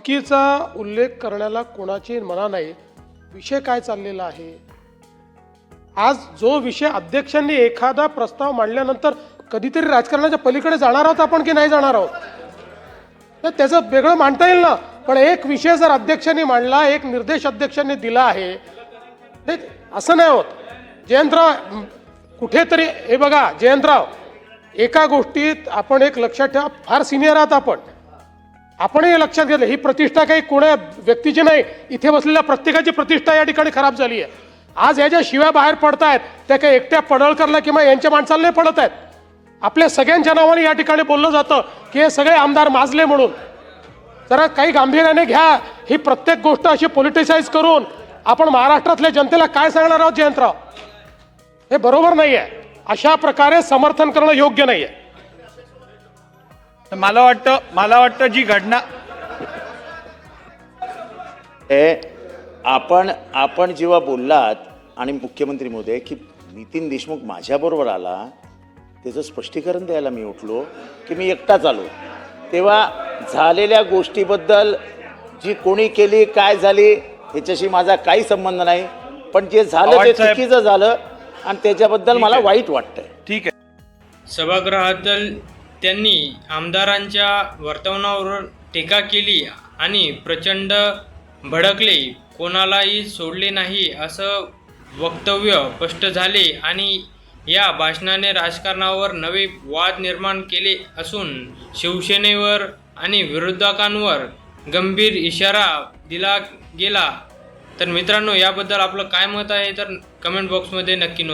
धमकीचा उल्लेख करण्याला कोणाची मना नाही. विषय काय चाललेला आहे? आज जो विषय अध्यक्षांनी एखादा प्रस्ताव मांडल्यानंतर कधीतरी राजकारणाच्या पलीकडे जाणार आहोत आपण की नाही जाणार आहोत? तर त्याचं वेगळं मांडता येईल ना. पण एक विषय जर अध्यक्षांनी मांडला एक निर्देश अध्यक्षांनी दिला आहे असं नाही होत. जयंतराव कुठेतरी हे बघा जयंतराव एका गोष्टीत आपण एक लक्षात ठेवा फार सिनियर आहात आपण. आपण हे लक्षात घेतलं. ही प्रतिष्ठा काही कोण्या व्यक्तीची नाही. इथे बसलेल्या प्रत्येकाची प्रतिष्ठा या ठिकाणी खराब झाली आहे. आज या ज्या शिव्या बाहेर पडत आहेत त्या काही एकट्या पडळकरला किंवा यांच्या माणसाला नाही पडत आहेत. आपल्या सगळ्यांच्या नावाने या ठिकाणी बोललं जातं की हे सगळे आमदार माजले म्हणून. जरा काही गांभीर्याने घ्या. ही प्रत्येक गोष्ट अशी पॉलिटिसाइज करून आपण महाराष्ट्रातल्या जनतेला काय सांगणार आहोत जयंतराव? हे बरोबर नाही आहे अशा प्रकारे समर्थन करणं योग्य नाही आहे मला वाटतं मला वाटतं जी घटना हे आपण आपण जेव्हा बोललात आणि मुख्यमंत्री महोदय की नितीन देशमुख माझ्याबरोबर आला त्याचं स्पष्टीकरण द्यायला मी उठलो की मी एकटाच आलो. तेव्हा झालेल्या गोष्टीबद्दल जी कोणी केली काय झाली ह्याच्याशी माझा काही संबंध नाही. पण जे झालं ते चुकीचं झालं आणि त्याच्याबद्दल मला. वाईट वाटतंय. ठीक आहे. सभागृहातील त्यांनी आमदारांच्या वर्तवण्यावर टीका केली आणि प्रचंड भडकले. कोणालाही सोडले नाही असं वक्तव्य स्पष्ट झाले आणि या भाषणाने राजकारणावर नवे वाद निर्माण केले असून शिवसेनेवर आणि विरोधकांवर गंभीर इशारा दिला गेला. तर मित्रांनो याबद्दल आपलं काय मत आहे? तर कमेंट बॉक्समध्ये नक्की नोंद